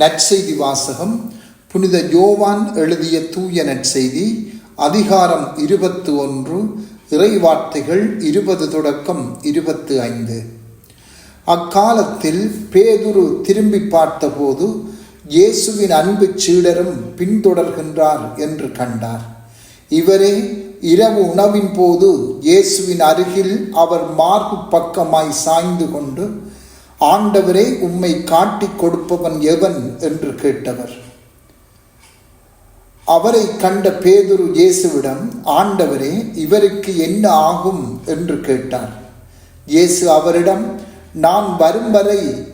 நற்செய்தி வாசகம் புனித யோவான் எழுதிய தூய நற்செய்தி அதிகாரம் இருபத்து ஒன்று இறைவார்த்தைகள் இருபது தொடக்கம் இருபத்து ஐந்து. அக்காலத்தில் பேதுரு திரும்பி பார்த்தபோது இயேசுவின் அன்பு சீடரும் பின்தொடர்கின்றார் என்று கண்டார். இவரே இரவு உணவின் போது இயேசுவின் அருகில் அவர் மார்பு பக்கமாய் சாய்ந்து கொண்டு ஆண்டவரே உம்மை காட்டிக் கொடுப்பவன் எவன் என்று கேட்டவர். அவரை கண்ட பேதுரு இயேசுவிடம் ஆண்டவரே இவருக்கு என்ன ஆகும்? என்று கேட்டார். இயேசு அவரிடம் நான் வரும் வரை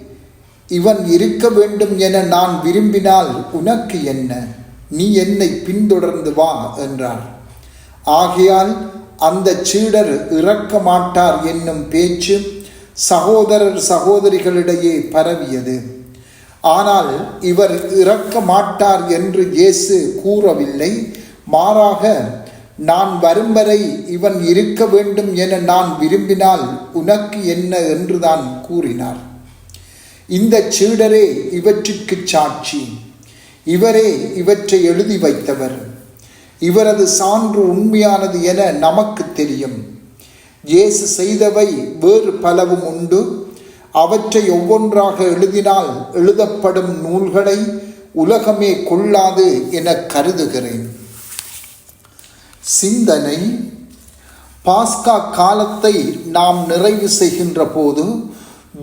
இவன் இருக்க வேண்டும் என நான் விரும்பினால் உனக்கு என்ன? நீ என்னை பின்தொடர்ந்து வா என்றார். ஆகையால் அந்த சீடர் இறக்க மாட்டார் என்னும் பேச்சு சகோதரர் சகோதரிகளிடையே பரவியது. ஆனால் இவர் இறக்க மாட்டார் என்று இயேசு கூறவில்லை. மாறாக நான் வரும் வரை இவன் இருக்க வேண்டும் என நான் விரும்பினால் உனக்கு என்ன என்றுதான் கூறினார். இந்த சீடரே இவற்றுக்கு சாட்சி. இவரே இவற்றை எழுதி வைத்தவர். இவரது சான்று உண்மையானது என நமக்கு தெரியும். இயேசு செய்தவை வேறு பலவும் உண்டு. அவற்றை ஒவ்வொன்றாக எழுதினால் எழுதப்படும் நூல்களை உலகமே கொள்ளாது என கருதுகிறேன். சிந்தனை பாஸ்கா காலத்தை நாம் நிறைவு செய்கின்ற போது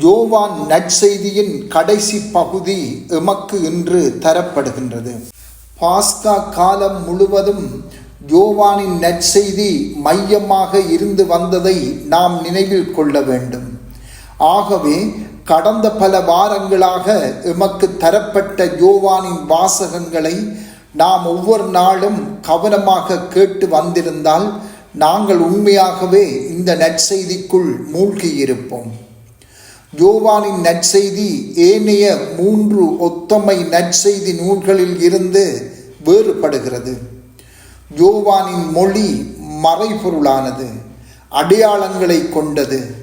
ஜோவான் நற்செய்தியின் கடைசி பகுதி எமக்கு இன்று தரப்படுகின்றது. பாஸ்கா காலம் முழுவதும் யோவானின் நற்செய்தி மையமாக இருந்து வந்ததை நாம் நினைவில் கொள்ள வேண்டும். ஆகவே கடந்த பல வாரங்களாக எமக்கு தரப்பட்ட யோவானின் வாசகங்களை நாம் ஒவ்வொரு நாளும் கவனமாக கேட்டு வந்திருந்தால் நாங்கள் உண்மையாகவே இந்த நற்செய்திக்குள் மூழ்கியிருப்போம். யோவானின் நற்செய்தி ஏனைய மூன்று ஒத்தமை நற்செய்தி நூல்களில் இருந்து வேறுபடுகிறது. யோவானின் மொழி மறைபொருளானது அடையாளங்களை கொண்டது.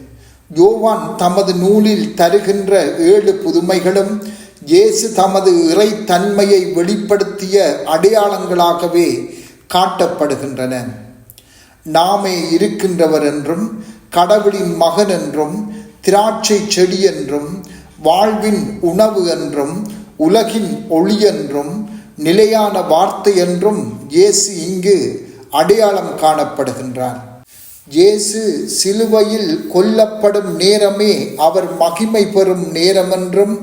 யோவான் தமது நூலில் தருகின்ற ஏழு புதுமைகளும் இயேசு தமது இறைத்தன்மையை வெளிப்படுத்திய அடையாளங்களாகவே காட்டப்படுகின்றன. நாமே இருக்கின்றவர் என்றும் கடவுளின் மகன் என்றும் திராட்சை செடி என்றும் வாழ்வின் உணவு என்றும் உலகின் ஒளி என்றும் நிலையான வார்த்தை என்றும் இயேசு இங்கு அடையாளம் காணப்படுகின்றார். இயேசு சிலுவையில் கொல்லப்படும் நேரமே அவர் மகிமை பெறும் நேரமென்றும்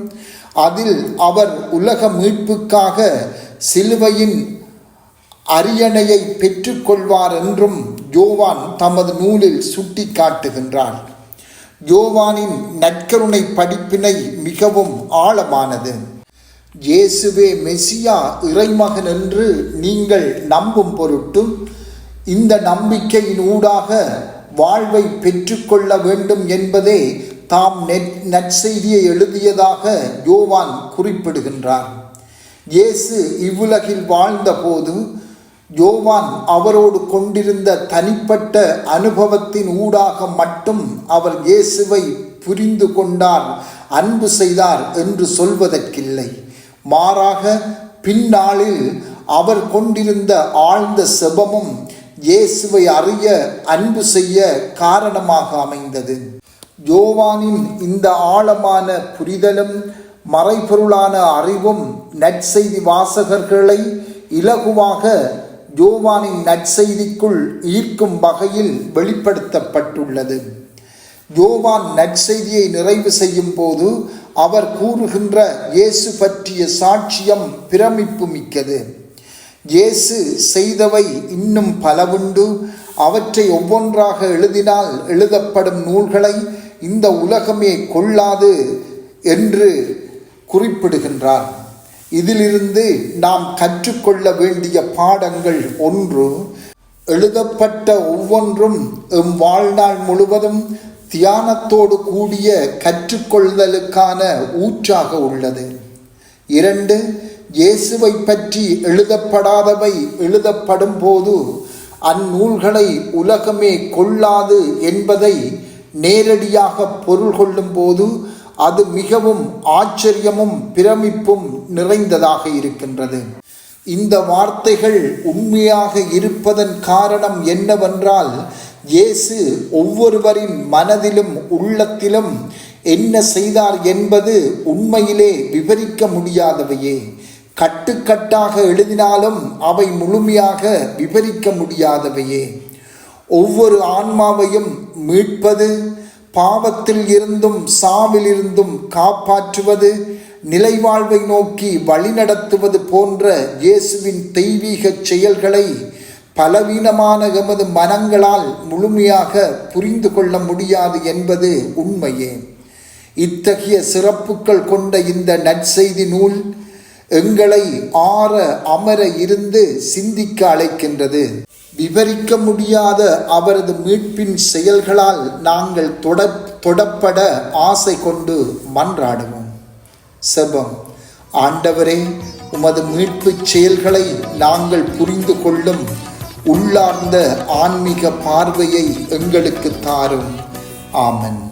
அதில் அவர் உலக மீட்புக்காக சிலுவையின் அரியணையை பெற்றுக்கொள்வார் என்றும் யோவான் தமது நூலில் சுட்டி காட்டுகின்றார் யோவானின் நற்கருணை படிப்பினை மிகவும் ஆழமானது. இயேசுவே மெசியா இறைமகன் என்று நீங்கள் நம்பும் பொருட்டும் இந்த நம்பிக்கையின் ஊடாக வாழ்வை பெற்றுக்கொள்ள வேண்டும் என்பதே தாம் நற்செய்தியை எழுதியதாக யோவான் குறிப்பிடுகின்றார். இயேசு இவ்வுலகில் வாழ்ந்தபோது யோவான் அவரோடு கொண்டிருந்த தனிப்பட்ட அனுபவத்தின் ஊடாக மட்டும் அவர் இயேசுவை புரிந்து கொண்டார் அன்பு செய்தார் என்று சொல்வதற்கில்லை. மாறாக பின்னாளில் அவர் கொண்டிருந்த ஆழ்ந்த செபமும் இயேசுவை அறிய அன்பு செய்ய காரணமாக அமைந்தது. யோவானின் இந்த ஆழமான புரிதலும் மறைபொருளான அறிவும் நற்செய்தி வாசகர்களை இலகுவாக யோவானின் நற்செய்திக்குள் ஈர்க்கும் வகையில் வெளிப்படுத்தப்பட்டுள்ளது. யோவான் நற்செய்தியை நிறைவு செய்யும் போது அவர் கூறுகின்ற இயேசு பற்றிய சாட்சியம் பிரமிப்பு மிக்கது. இயேசு செய்தவை இன்னும் பலவுண்டு. அவற்றை ஒவ்வொன்றாக எழுதினால் எழுதப்படும் நூல்களை இந்த உலகமே கொள்ளாது என்று குறிப்பிடுகின்றார். இதிலிருந்து நாம் கற்றுக்கொள்ள வேண்டிய பாடங்கள் ஒன்று எழுதப்பட்ட ஒவ்வொன்றும் எம் வாழ்நாள் முழுவதும் தியானத்தோடு கூடிய கற்றுக்கொள்தலுக்கான ஊற்றாக உள்ளது. இரண்டு இயேசுவை பற்றி எழுதப்படாதவை எழுதப்படும் போது அந்நூல்களை உலகமே கொள்ளாது என்பதை நேரடியாக பொருள் கொள்ளும் போது அது மிகவும் ஆச்சரியமும் பிரமிப்பும் நிறைந்ததாக இருக்கின்றது. இந்த வார்த்தைகள் உண்மையாக இருப்பதன் காரணம் என்னவென்றால் இயேசு ஒவ்வொருவரின் மனதிலும் உள்ளத்திலும் என்ன செய்தார் என்பது உண்மையிலே விவரிக்க முடியாதவையே. கட்டுக்கட்டாக எழுதினாலும் அவை முழுமையாக விவரிக்க முடியாதவையே. ஒவ்வொரு ஆன்மாவையும் மீட்பது பாவத்தில் இருந்தும் சாவிலிருந்தும் காப்பாற்றுவது நிலைவாழ்வை நோக்கி வழிநடத்துவது போன்ற இயேசுவின் தெய்வீக செயல்களை பலவீனமான எமது மனங்களால் முழுமையாக புரிந்து கொள்ள முடியாது என்பது உண்மையே. இத்தகைய சிறப்புகள் கொண்ட இந்த நற்செய்தி நூல் எங்களை ஆற அமர இருந்து சிந்திக்க அழைக்கின்றது. விவரிக்க முடியாத அவரது மீட்பின் செயல்களால் நாங்கள் தொட தொடப்பட ஆசை கொண்டு மன்றாடுவோம். செபம் ஆண்டவரே உமது மீட்புச் செயல்களை நாங்கள் புரிந்து கொள்ளும் உள்ளார்ந்த ஆன்மீக பார்வையை எங்களுக்கு தாரும். ஆமன்.